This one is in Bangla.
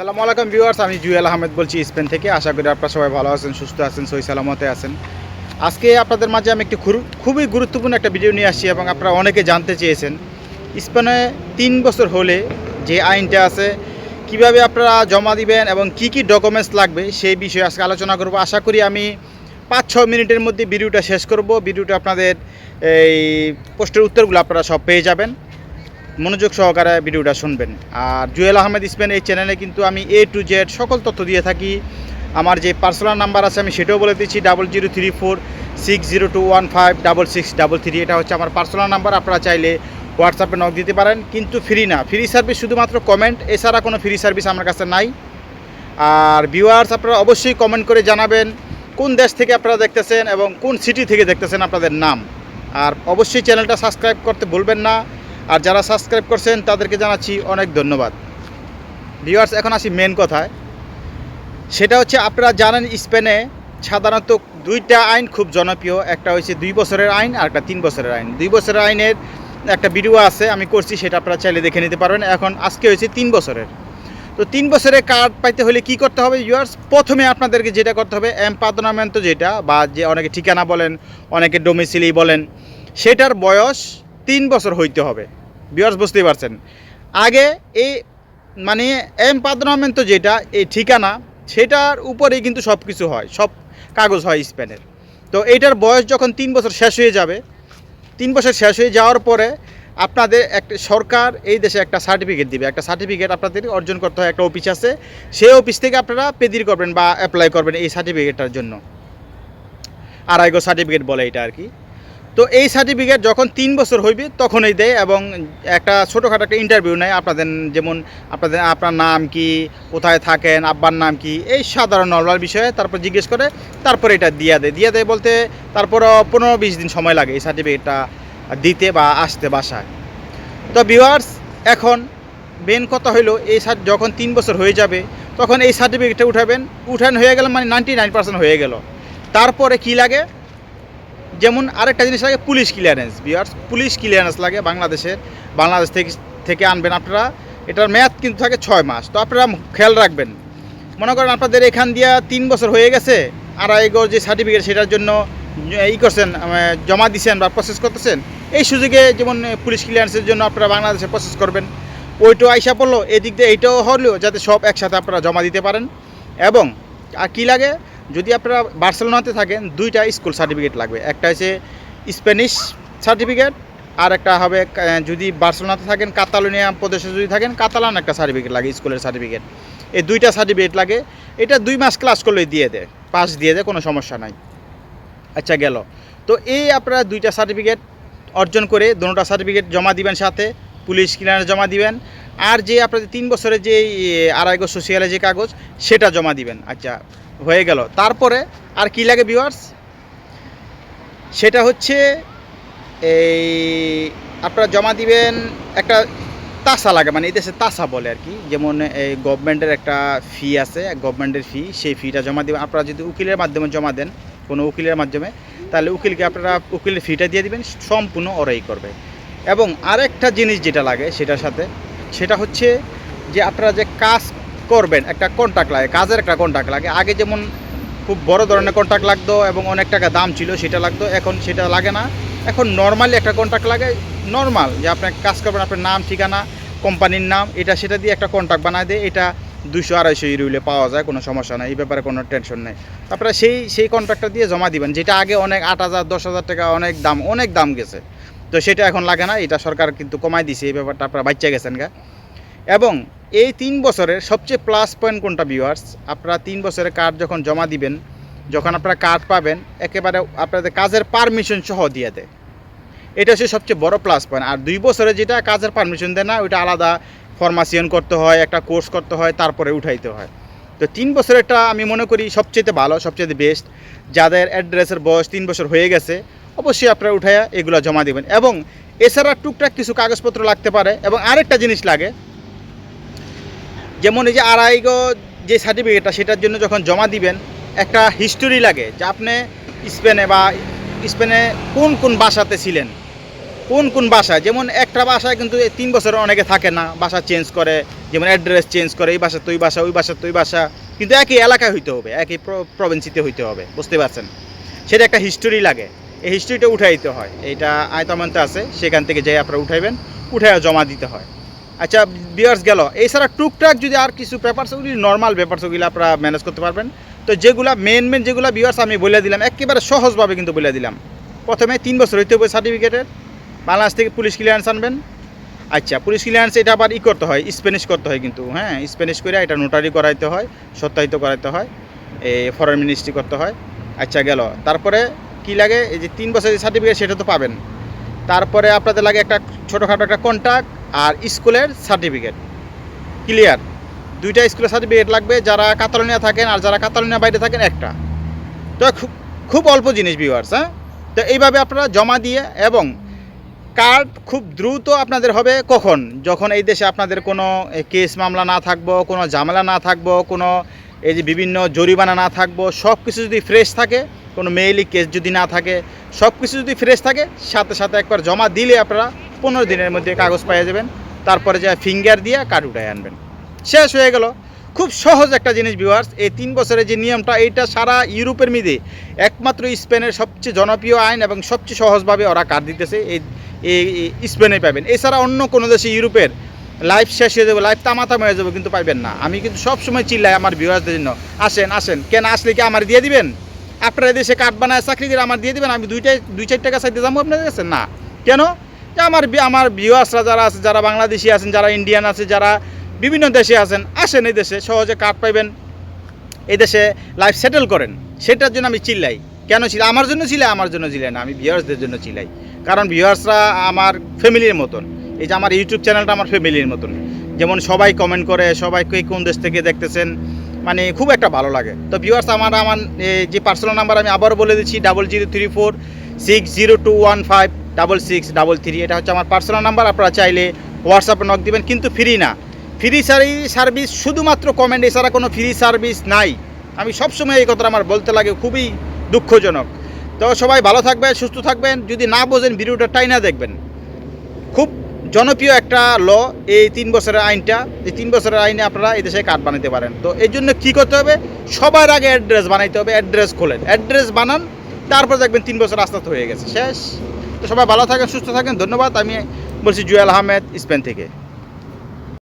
সালামু আলাইকুম ভিউয়ার্স, আমি জুয়েল আহমেদ বলছি স্পেন থেকে। আশা করি আপনারা সবাই ভালো আছেন, সুস্থ আছেন, সই সালামতে আছেন। আজকে আপনাদের মাঝে আমি একটি খুবই গুরুত্বপূর্ণ একটা ভিডিও নিয়ে আসছি এবং আপনারা অনেকে জানতে চেয়েছেন। স্পেনে তিন বছর হলে যে আইনটা আছে, কীভাবে আপনারা জমা দিবেন এবং কি কি ডকুমেন্টস লাগবে, সেই বিষয়ে আজকে আলোচনা করব। আশা করি আমি পাঁচ ছ মিনিটের মধ্যে ভিডিওটা শেষ করব। ভিডিওটা আপনাদের এই প্রশ্নের উত্তরগুলো আপনারা সব পেয়ে যাবেন। মনোযোগ সহকারে ভিডিওটা শুনবেন। আর জুয়েল আহমেদ স্পেন এই চ্যানেলে কিন্তু আমি এ টু জেড সকল তথ্য দিয়ে থাকি। আমার যে পার্সোনাল নাম্বার আছে, আমি সেটাও বলে দিচ্ছি double zero three four six zero two one five double six double three এটা হচ্ছে আমার পার্সোনাল নাম্বার, আপনারা চাইলে হোয়াটসঅ্যাপে নক দিতে পারেন। কিন্তু ফ্রি না। ফ্রি সার্ভিস শুধুমাত্র কমেন্ট এছাড়া কোনো ফ্রি সার্ভিস আমার কাছে নাই। আর ভিউয়ার্স আপনারা অবশ্যই কমেন্ট করে জানাবেন, কোন দেশ থেকে আপনারা দেখতেছেন এবং কোন সিটি থেকে দেখতেছেন আপনাদের নাম। আর অবশ্যই চ্যানেলটা সাবস্ক্রাইব করতে ভুলবেন না। আর যারা সাবস্ক্রাইব করছেন, তাদেরকে জানাচ্ছি অনেক ধন্যবাদ। ভিউয়ার্স এখন আসি মেন কথায়। সেটা হচ্ছে, আপনারা জানেন স্পেনে সাধারণত দুইটা আইন খুব জনপ্রিয়। একটা হচ্ছে দুই বছরের আইন আর একটা তিন বছরের আইন। দুই বছরের আইনের একটা ভিডিও আছে, আমি করছি, সেটা আপনারা চাইলে দেখে নিতে পারবেন। এখন আজকে হয়েছে তিন বছরের। তো তিন বছরের কার্ড পাইতে হলে কি করতে হবে ইউয়ার্স প্রথমে আপনাদেরকে যেটা করতে হবে এম্পাদনামেন্ট যেটা, বা যে অনেকে ঠিকানা বলেন, অনেকে ডোমিসিলি বলেন, সেটার বয়স তিন বছর হইতে হবে। বিয়ার্স বুঝতেই পারছেন। আগে এই মানে এম্পাদনামেন্ট যেটা, এই ঠিকানা, সেটার উপরেই কিন্তু সব কিছু হয়। সব কাগজ হয় স্পেনের। তো এইটার বয়স যখন তিন বছর শেষ হয়ে যাবে, তিন বছর শেষ হয়ে যাওয়ার পরে আপনাদের একটা সরকার এই দেশে একটা সার্টিফিকেট দিবে। একটা সার্টিফিকেট আপনাদের অর্জন করতে হয়, একটা অফিস আছে। সেই অফিস থেকে আপনারা পেদির করবেন বা অ্যাপ্লাই করবেন এই সার্টিফিকেটটার জন্য। আড়াইগো সার্টিফিকেট বলে এটা আর কি। তো এই সার্টিফিকেট যখন তিন বছর হইবে, তখনই দেয় এবং একটা ছোটোখাটো একটা ইন্টারভিউ নেয় আপনাদের যেমন আপনাদের আপনার নাম কি, কোথায় থাকেন, আব্বার নাম কি, এই সাধারণ নর্মাল বিষয়ে তারপর জিজ্ঞেস করে তারপরে এটা দিয়ে দেয়। দিয়ে দেয় বলতে তারপর পনেরো বিশ দিন সময় লাগে এই সার্টিফিকেটটা দিতে বা আসতে বাসায়। তো ভিউয়ার্স এখন মেন কথা হইল এই যখন তিন বছর হয়ে যাবে, তখন এই সার্টিফিকেটটা উঠাবেন। উঠান হয়ে গেল মানে নাইনটি নাইন পার্সেন্ট হয়ে গেল। তারপরে কি লাগে? যেমন আরেকটা জিনিস লাগে পুলিশ ক্লিয়ারেন্স বিয়ার্স পুলিশ ক্লিয়ারেন্স লাগে বাংলাদেশের বাংলাদেশ থেকে থেকে আনবেন আপনারা। এটার মেয়াদ কিন্তু থাকে ছয় মাস। তো আপনারা খেয়াল রাখবেন। মনে করেন আপনাদের এখান দিয়া তিন বছর হয়ে গেছে আড়াইগো যে সার্টিফিকেট সেটার জন্য ই করছেন জমা দিছেন বা প্রসেস করতেছেন, এই সুযোগে যেমন পুলিশ ক্লিয়ারেন্সের জন্য আপনারা বাংলাদেশে প্রসেস করবেন। ওইটাও আইসা পড়ল, এদিক দিয়ে এইটাও হলেও যাতে সব একসাথে আপনারা জমা দিতে পারেন। এবং আর কী লাগে? যদি আপনারা বার্সেলোনাতে থাকেন, দুইটা স্কুল সার্টিফিকেট লাগবে। একটা হচ্ছে স্প্যানিশ সার্টিফিকেট, আর একটা হবে যদি বার্সেলোনাতে থাকেন, কাতালোনিয়া প্রদেশে যদি থাকেন, কাতালান একটা সার্টিফিকেট লাগে, স্কুলের সার্টিফিকেট। এই দুইটা সার্টিফিকেট লাগে। এটা দুই মাস ক্লাস করলেই দিয়ে দেয়, পাস দিয়ে দেয়, কোনো সমস্যা নাই। আচ্ছা গেল। তো এই আপনারা দুইটা সার্টিফিকেট অর্জন করে দুটা সার্টিফিকেট জমা দিবেন সাথে, পুলিশ ক্লিয়ারেন্স জমা দিবেন, আর যে আপনাদের তিন বছরের যে আড়াইগো সোশিয়ালের যে কাগজ, সেটা জমা দিবেন। আচ্ছা হয়ে গেল। তারপরে আর কি লাগে ভিউয়ার্স সেটা হচ্ছে এই আপনারা জমা দিবেন একটা তাসা লাগে মানে এই দেশে তাসা বলে আর কি। যেমন এই গভর্নমেন্টের একটা ফি আছে গভর্নমেন্টের ফি সেই ফিটা জমা দিবেন। আপনারা যদি উকিলের মাধ্যমে জমা দেন, কোনো উকিলের মাধ্যমে, তাহলে উকিলকে আপনারা উকিলের ফিটা দিয়ে দিবেন, সম্পূর্ণ ওরাই করবে। এবং আরেকটা জিনিস যেটা লাগে সেটার সাথে, সেটা হচ্ছে যে আপনারা যে কাজ করবেন, একটা কন্ট্রাক্ট লাগে, কাজের একটা কন্ট্রাক্ট লাগে। আগে যেমন খুব বড় ধরনের কন্ট্রাক্ট লাগতো এবং অনেক টাকা দাম ছিল, সেটা লাগতো, এখন সেটা লাগে না। এখন নর্মালি একটা কন্ট্রাক্ট লাগে নর্মাল যে আপনি কাজ করবেন, আপনার নাম, ঠিকানা কোম্পানির নাম, এটা সেটা দিয়ে একটা কন্ট্রাক্ট বানায় দেয়, এটা দুশো আড়াইশো ইউরোলে পাওয়া যায়, কোনো সমস্যা নেই, এই ব্যাপারে কোনো টেনশন নেই। তারপরে সেই সেই কন্ট্রাক্টটা দিয়ে জমা দিবেন, যেটা আগে অনেক আট হাজার, দশ হাজার টাকা অনেক দাম অনেক দাম গেছে। তো সেটা এখন লাগে না, এটা সরকার কিন্তু কমাই দিছে, এই ব্যাপারটা আপনারা বাচ্চা গেছেন গা। এবং এই তিন বছরের সবচেয়ে প্লাস পয়েন্ট কোনটা ভিউয়ার্স আপনারা তিন বছরের কার্ড যখন জমা দিবেন, যখন আপনারা কার্ড পাবেন, একেবারে আপনাদের কাজের পারমিশন সহ দিয়ে দেয়। এটা হচ্ছে সবচেয়ে বড় প্লাস পয়েন্ট আর দুই বছরে যেটা কাজের পারমিশন দেয় না, ওইটা আলাদা ফরমাসিয়ন করতে হয়, একটা কোর্স করতে হয়, তারপরে উঠাইতে হয়। তো তিন বছরেরটা আমি মনে করি সবচেয়ে ভালো, সবচেয়ে বেস্ট যাদের অ্যাড্রেসের বয়স তিন বছর হয়ে গেছে, অবশ্যই আপনারা উঠাইয়া এগুলো জমা দেবেন। এবং এছাড়া টুকটাক কিছু কাগজপত্র লাগতে পারে। এবং আরেকটা জিনিস লাগে যেমন এই যে আড়াইগো যে সার্টিফিকেটটা সেটার জন্য যখন জমা দিবেন, একটা হিস্টোরি লাগে যে আপনি স্পেনে বা স্পেনে কোন কোন বাসাতে ছিলেন। কোন কোন বাসায় যেমন একটা বাসায় কিন্তু তিন বছর অনেকে থাকে না বাসা চেঞ্জ করে, যেমন অ্যাড্রেস চেঞ্জ করে, এই বাসা তুই বাসা ওই বাসা তুই বাসা কিন্তু একই এলাকায় হইতে হবে, একই প্রভিন্সিতে হইতে হবে, বুঝতে পারছেন? সেটা একটা হিস্টোরি লাগে, এই হিস্ট্রিটা উঠাইতে হয়, এইটা আয়তামান্তে আছে, সেখান থেকে যাই আপনারা উঠাইবেন উঠাই জমা দিতে হয়। আচ্ছা বিয়ার্স গেল। এছাড়া টুকটাক যদি আর কিছু পেপারস ওগুলি নর্মাল পেপারস ওগুলো আপনারা ম্যানেজ করতে পারবেন। তো যেগুলা মেন মেন যেগুলো বিয়ার্স আমি বলে দিলাম, একেবারে সহজভাবে কিন্তু বলে দিলাম। প্রথমে তিন বছর হইতে হবে সার্টিফিকেটের বাংলাদেশ থেকে পুলিশ ক্লিয়ারেন্স আনবেন। আচ্ছা পুলিশ ক্লিয়ারেন্স এটা আবার ই করতে হয় স্প্যানিশ করতে হয় কিন্তু হ্যাঁ? স্প্যানিশ করে এটা নোটারি করাইতে হয়, সত্যায়িত করাইতে হয় এই ফরেন মিনিস্ট্রি করতে হয়। আচ্ছা গেল। তারপরে কি লাগে? এই যে তিন বছরের সার্টিফিকেট সেটা তো পাবেন। তারপরে আপনাদের লাগে একটা ছোটোখাটো একটা কন্ট্যাক্ট আর স্কুলের সার্টিফিকেট। ক্লিয়ার দুইটা স্কুলের সার্টিফিকেট লাগবে, যারা কাতালোনিয়া থাকেন আর যারা কাতালোনিয়া বাইরে থাকেন, একটা। তো খুব খুব অল্প জিনিস ভিউয়ার্স হ্যাঁ? তো এইভাবে আপনারা জমা দিয়ে এবং কার্ড খুব দ্রুত আপনাদের হবে কখন? যখন এই দেশে আপনাদের কোনো কেস মামলা না থাকব, কোনো ঝামেলা না থাকব, কোনো এই যে বিভিন্ন জরিমানা না থাকব সব কিছু যদি ফ্রেশ থাকে, কোনো মেইলি কেস যদি না থাকে সব কিছু যদি ফ্রেশ থাকে, সাথে সাথে একবার জমা দিলে আপনারা পনেরো দিনের মধ্যে কাগজ পেয়ে যাবেন। তারপরে যা ফিঙ্গার দিয়ে কার্ড উঠায় আনবেন। শেষ হয়ে গেল। খুব সহজ একটা জিনিস ভিউয়ার্স এই তিন বছরের যে নিয়মটা, এইটা সারা ইউরোপের মিদে একমাত্র স্পেনের সবচেয়ে জনপ্রিয় আইন এবং সবচেয়ে সহজভাবে ওরা কার্ড দিতেছে। এই এই স্পেনে পাবেন। এছাড়া অন্য কোনো দেশে ইউরোপের লাইফ শেষ হয়ে যাবে লাইফ তামাতাম হয়ে যাবে কিন্তু পাইবেন না। আমি কিন্তু সবসময় চিল্লাই আমার ভিউয়ার্সদের জন্য, আসেন আসেন, কেন আসলে কি আমার দিয়ে দিবেন? আপনারা দেশে কার্ড বানায় চাকরি করে আমার দিয়ে দিবেন? আমি দুইটাই দুই চার টাকা চাইতে যাব আপনাদের কাছে? না। কেন? আমার আমার ভিউয়ার্সরা যারা আছে, যারা বাংলাদেশি আছেন, যারা ইন্ডিয়ান আছে, যারা বিভিন্ন দেশে আছেন, আসেন এই দেশে, সহজে কার্ড পাইবেন, এই দেশে লাইফ সেটেল করেন। সেটার জন্য আমি চিল্লাই। কেন ছিল আমার জন্য চিল্লাই, আমার জন্য চিল্লাই না, আমি ভিউয়ার্সদের জন্য চিলাই কারণ ভিউয়ার্সরা আমার ফ্যামিলির মতন। এই যে আমার ইউটিউব চ্যানেলটা আমার ফ্যামিলির মতন। যেমন সবাই কমেন্ট করে, সবাই কে কোন দেশ থেকে দেখতেছেন মানে খুব একটা ভালো লাগে। তো ভিউয়ার্স আমার আমার যে পার্সোনাল নাম্বার আমি আবারও বলে দিচ্ছি double zero three four six zero two one five double six double three এটা হচ্ছে আমার পার্সোনাল নাম্বার আপনারা চাইলে হোয়াটসঅ্যাপে নক দিবেন, কিন্তু ফ্রি না। ফ্রি সারি সার্ভিস শুধুমাত্র কমেন্ট এছাড়া কোনো ফ্রি সার্ভিস নাই। আমি সবসময় এই কথাটা আমার বলতে লাগে, খুবই দুঃখজনক। তো সবাই ভালো থাকবেন, সুস্থ থাকবেন, যদি না বোঝেন ভিডিওটা টাইনা দেখবেন। খুব জনপ্রিয় একটা ল, এই তিন বছরের আইনটা। এই তিন বছরের আইনে আপনারা এই দেশে কার্ড বানাতে পারেন। তো এই জন্য কী করতে হবে? সবার আগে অ্যাড্রেস বানাইতে হবে অ্যাড্রেস খোলেন। অ্যাড্রেস বানান, তারপর দেখবেন তিন বছর আস্তে হয়ে গেছে। শেষ। তো সবাই ভালো থাকেন সুস্থ থাকেন ধন্যবাদ। আমি বলছি জুয়েল আহমেদ স্পেন থেকে।